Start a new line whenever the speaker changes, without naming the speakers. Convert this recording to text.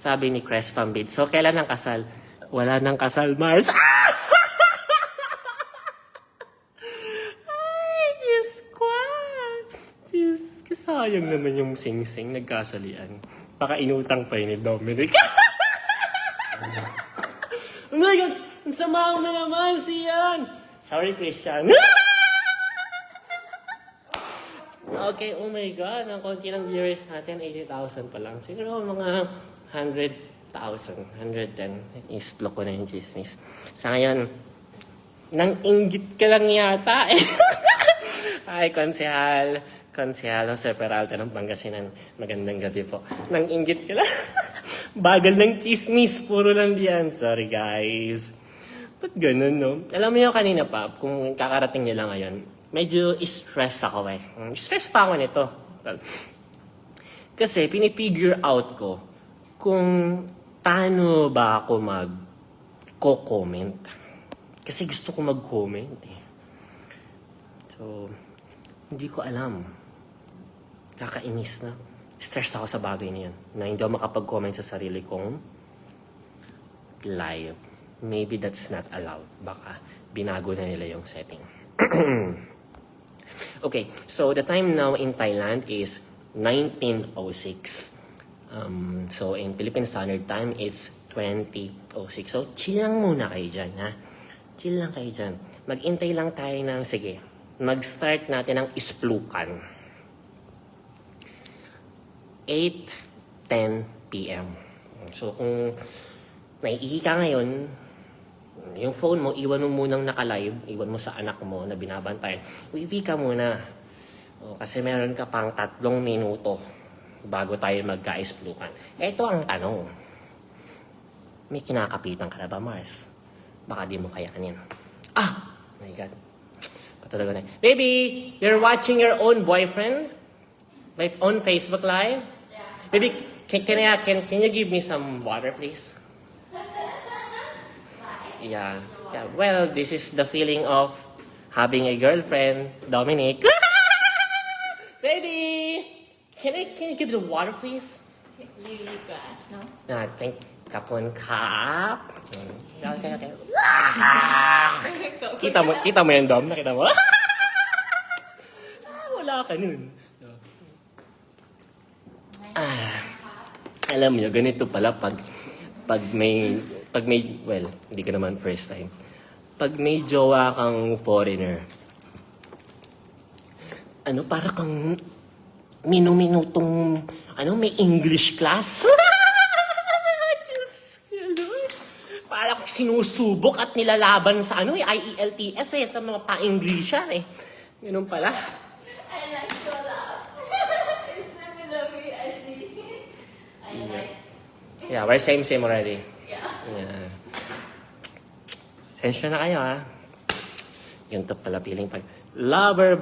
Sabi ni Cres Pambid. So, kailan ang kasal? Wala nang kasal, Mars. Ah! Ay, Diyos ko. Diyos ko, sayang naman yung sing-sing nagkasalian. Baka inutang pa yun ni Dominic. oh my God! Ang sama mo naman siyan! Sorry, Christian. okay, oh my God. Ang konti ng viewers natin, 80,000 pa lang. Siguro mga 100,000, 110. Isplok ko na yung chismis. Sa ngayon, nang inggit ka lang yata eh. Ay, konsehal. Konsehal Jose Peralta ng Pangasinan. Magandang gabi po. Nang inggit ka lang. Bagal ng chismis. Puro lang diyan. Sorry, guys. Ba't ganun, no? Alam mo yung kanina pa, kung kakarating nyo lang ngayon, medyo stress ako eh. Mm, Stress pa ako nito. Kasi pinifigure out ko kung paano ba ako mag-comment. Kasi gusto ko mag-comment eh. So, hindi ko alam. Kakainis na. Stress ako sa bagay na yun. Na hindi ako makapag-comment sa sarili kong live. Maybe that's not allowed. Baka binago na nila yung setting. okay, so the time now in Thailand is 1906. Um, so in Philippine Standard Time, it's 2006. So chill lang muna kayo dyan, ha? Chill lang kayo dyan. Mag-intay lang tayo ng, sige, mag-start natin ng isplukan. 8.10 p.m. So kung naiihi ka ngayon, yung phone mo, iwan mo munang naka-live, iwan mo sa anak mo na binabantayan. Wifi ka muna. O, kasi meron ka pang tatlong minuto bago tayo magka-isplukan. Ito ang tanong. May kinakapitan ka na ba, Mars? Baka di mo kayanin. Ah! Oh my God. Patulaga na. Baby, you're watching your own boyfriend? Like on Facebook Live? Baby, can, can, I, can, can you give me some water, please? Yeah. yeah. Well, this is the feeling of having a girlfriend, Dominic. Can I can you give the water, please?
You need glass, no?
Ah, thank kapon kap. Okay, okay. Kita mo, kita mo yan, Dom? Nakita mo? ah, wala ka nun. Ah, alam niyo, ganito pala pag pag may pag may well, hindi ka naman first time. Pag may jowa kang foreigner, ano para kang minu-minutong ano may English class. Diyos ko, Lord. Para kong sinusubok at nilalaban sa ano eh, IELTS eh, sa mga pa-Englishan eh. Ganun pala.
I like so loud. it's similar me, I see. I like,
Yeah, we're same same already.
yeah.
Yeah. Sensya na kayo ha. Yun to pala feeling pag lover boy.